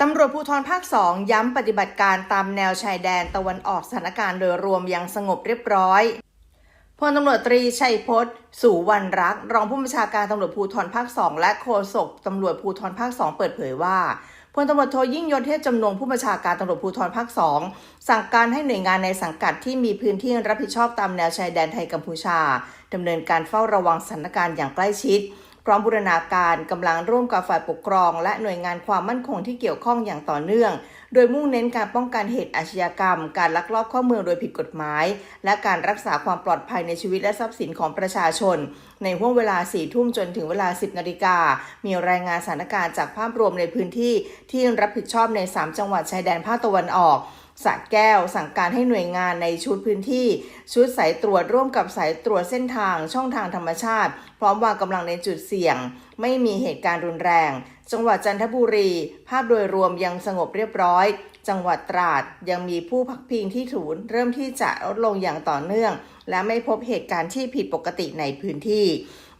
ตำรวจภูธรภาค 2 ย้ำปฏิบัติการตามแนวชายแดนตะวันออกสถานการณ์โดยรวมยังสงบเรียบร้อยพลตำรวจตรีชัยพจน์สุวรรณรัก รองผู้บัญชาการตำรวจภูธรภาค 2 และโฆษกตำรวจภูธรภาค 2 เปิดเผยว่าพลตำรวจโทยิ่งยศเทพจำนงผู้บัญชาการตำรวจภูธรภาค 2 สั่งการให้หน่วยงานในสังกัดที่มีพื้นที่รับผิดชอบตามแนวชายแดนไทยกัมพูชาดำเนินการเฝ้าระวังสถานการณ์อย่างใกล้ชิด พร้อมบูรณาการกำลังร่วมกับฝ่ายปกครอง และหน่วยงานความมั่นคงที่เกี่ยวข้องอย่างต่อเนื่อง โดยมุ่งเน้นการป้องกันเหตุอาชญากรรม การลักลอบเข้าเมืองโดยผิดกฎหมาย และการรักษาความปลอดภัยในชีวิตและทรัพย์สินของประชาชน ในห่วงเวลา 4 ทุ่มจนถึงเวลา 10 นาฬิกา มีรายงานสถานการณ์จากภาพรวมในพื้นที่ที่รับผิดชอบใน 3 จังหวัดชายแดนภาคตะวันออก สระแก้ว สั่งการให้หน่วยงานในชุดพื้นที่ ชุดสายตรวจร่วมกับสายตรวจเส้นทางช่องทางธรรมชาติ พร้อมวางกำลังในจุดเสี่ยงไม่มีเหตุการณ์รุนแรง จังหวัดจันทบุรี ภาพโดยรวมยังสงบเรียบร้อย จังหวัดตราดยังมีผู้พักพิงที่ถูนเริ่มที่จะลดลงอย่างต่อเนื่อง และไม่พบเหตุการณ์ที่ผิดปกติในพื้นที่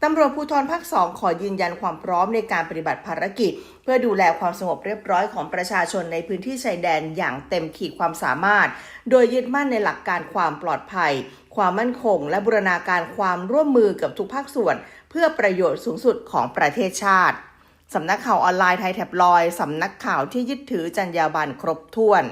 ตำรวจภูธรภาคสองขอยืนยันความพร้อมในการปฏิบัติภารกิจ เพื่อดูแลความสงบเรียบร้อยของประชาชนในพื้นที่ชายแดนอย่างเต็มขีดความสามารถ โดยยึดมั่นในหลักการความปลอดภัย ความมั่นคง และบูรณาการความร่วมมือกับทุกภาคส่วน เพื่อประโยชน์สูงสุดของประเทศชาติสำนักข่าวออนไลน์ไทยแท็บลอย สำนักข่าวที่ยึดถือจรรยาบรรณครบถ้วน